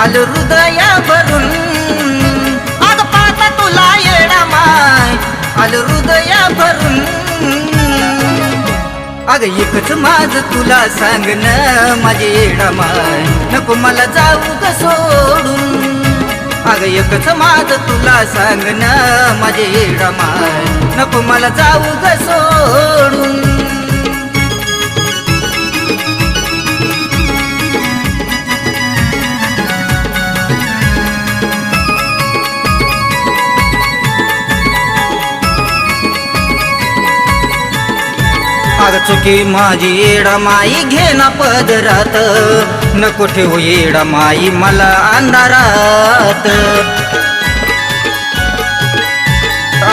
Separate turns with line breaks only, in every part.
आलं हृदया भरून अग पाहता तुला येडा माय आलं हृदया भरून अग एकच माझ तुला सांगन माझे येडा माय. नको मला जाऊ ग सोडून. अग एकच माझ तुला सांगन माझे येडा माय. नको मला जाऊ ग सोडून. अग चुकी माझी येडा माई घे ना पदरात नको ठेवू येडा माई मला अंधारात.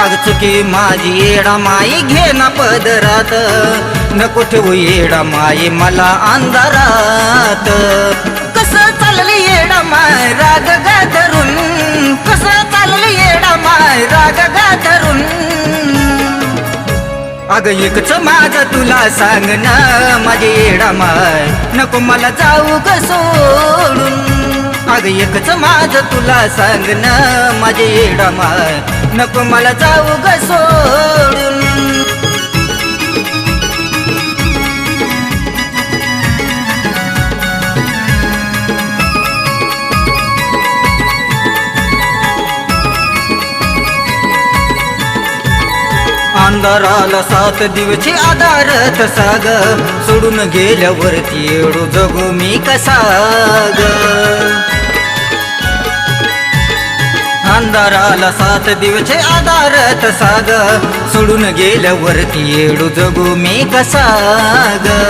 आग चुकी माझी येडा माई घे ना पदरात नको ठेवू येडा माई मला अंधारात. कसं चालली येडा माय राग गा अग एकच माझ तुला सांग ना माझे येडा माय. नको मला जाऊ ग सोडून. अग एकच माझ तुला सांग ना माझे येडा माय. नको मला जाऊ ग सोडून. अंधाराला सात दिवशी आधारत साग. सोडून गेल्यावरती एवढू जगू मी कसा ग? अंधाराला सात दिवशी आधारत साग. सोडून गेल्यावरती एवढू जगू मी कसा ग?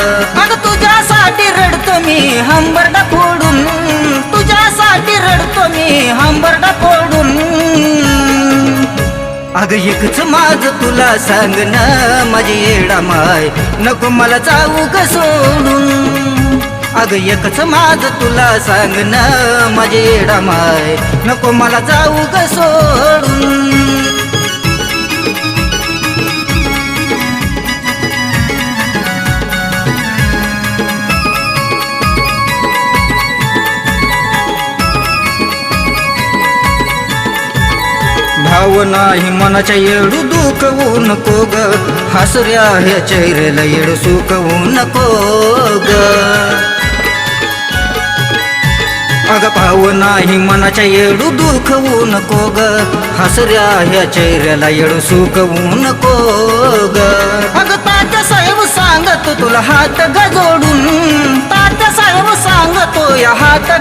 अग एकच माझ तुला सांग ना माझी येडा माय. नको मला जाऊ ग सोडून. अग एकच माझ तुला सांग ना माझी येडा माय. नको मला जाऊ ग सोडून. भाव नाही मनाच्या येडू दुखवू नको ग हसऱ्या ह्या चेहऱ्याला येडू सुखवू नको ग अग भाव नाही मनाच्या येडू दुखवू नको ग हसऱ्या ह्या चेहऱ्याला येडू सुखवू नको ग अग तात्या साहेब सांगतो तुला हात गजोडून. तात्या साहेब सांगतो या हात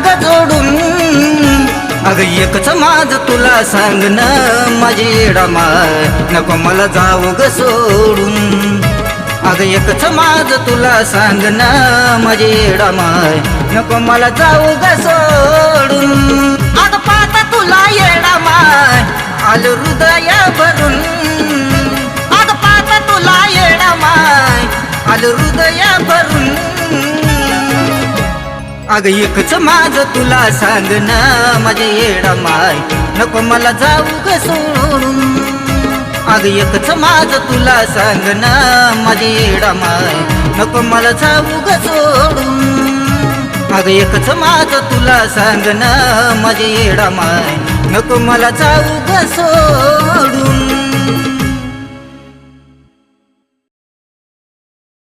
अग एकच माझ तुला सांग ना माझी येडा माय नको मला जाऊ ग सोडून. अग एकच माझ तुला सांग ना माझी येडा माय नको मला जाऊ ग सोडून. अग पाहता तुला येडा माय आलं हृदया भरून अग पाहता तुला येडा माय आलं हृदया भरून अग एकच माझ तुला सांग ना माझे येडा माय. नको मला जाऊ ग सोडून. अग एकच माझ तुला सांग ना माझे येडा माय. नको मला जाऊ ग सोडून. अग एकच माझ तुला सांग ना माझे येडा माय. नको मला जाऊ ग सोडून.